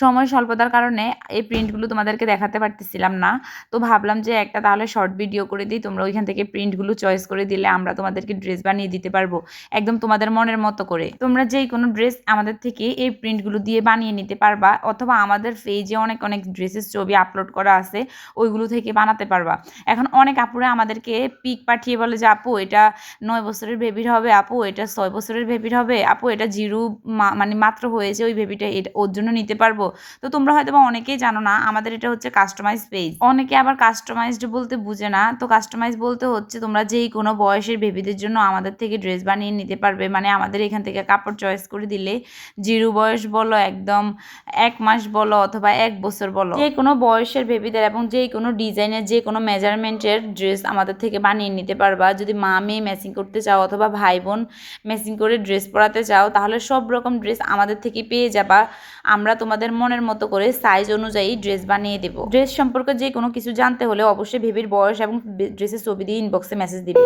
সময় স্বল্পতার কারণে এই প্রিন্টগুলো তোমাদেরকে দেখাতে পারতেছিলাম না। তো ভাবলাম যে একটা তাহলে শর্ট ভিডিও করে দিই, তোমরা ওইখান থেকে প্রিন্টগুলো চয়েস করে দিলে আমরা তোমাদেরকে ড্রেস বানিয়ে দিতে পারব, একদম তোমাদের মনের মতো করে। তোমরা যেই কোনো ড্রেস আমাদের থেকে এই প্রিন্টগুলো দিয়ে বানিয়ে নিতে পারবা, অথবা আমাদের পেজে অনেক অনেক ড্রেসের ছবি আপলোড করা আছে, ওইগুলো থেকে বানাতে পারবা। এখন অনেক আপুরা আমাদেরকে পিক পাঠিয়ে বলে যে, আপু, এটা নয় বছরের বেবির হবে, আপু, এটা ছয় বছরের বেবির হবে, আপু, এটা জিরো মানে মাত্র হয়েছে, ওই বেবিটা এটা ওর জন্য নিতে পারব। তো তোমরা হয়তো বা অনেকেই জানো না, আমাদের এটা হচ্ছে কাস্টমাইজ পেজ অনেকে আবার কাস্টমাইজড বলতে বুঝে না, তো কাস্টমাইজ বলতে হচ্ছে তোমরা যেই কোনো বয়সের বেবিদের জন্য আমাদের থেকে ড্রেস বানিয়ে নিতে পারবে মানে আমাদের এখান থেকে কাপড় চয়েস করে দিলে জিরো বয়স বলো, একদম এক মাস বলো অথবা এক বছর বলো, যে কোনো বয়সের বেবিদের এবং যে কোনো ডিজাইনের, যে কোনো মেজারমেন্টের ড্রেস আমাদের থেকে বানিয়ে নিতে পারবা। যদি মা, মেয়ে ম্যাচিং করতে চাও অথবা ভাই, বোন ম্যাচিং করে ড্রেস পরাতে চাও, তাহলে সব রকম ড্রেস আমাদের থেকে পেয়ে যাবা। আমরা তোমাদের মনের মতো করে সাইজ অনুযায়ী ড্রেস বানিয়ে দেবো। ড্রেস সম্পর্কে যে কোনো কিছু জানতে হলে অবশ্যই ভেবির বয়স এবং ড্রেসের ছবি দিয়ে ইনবক্সে মেসেজ দিবে।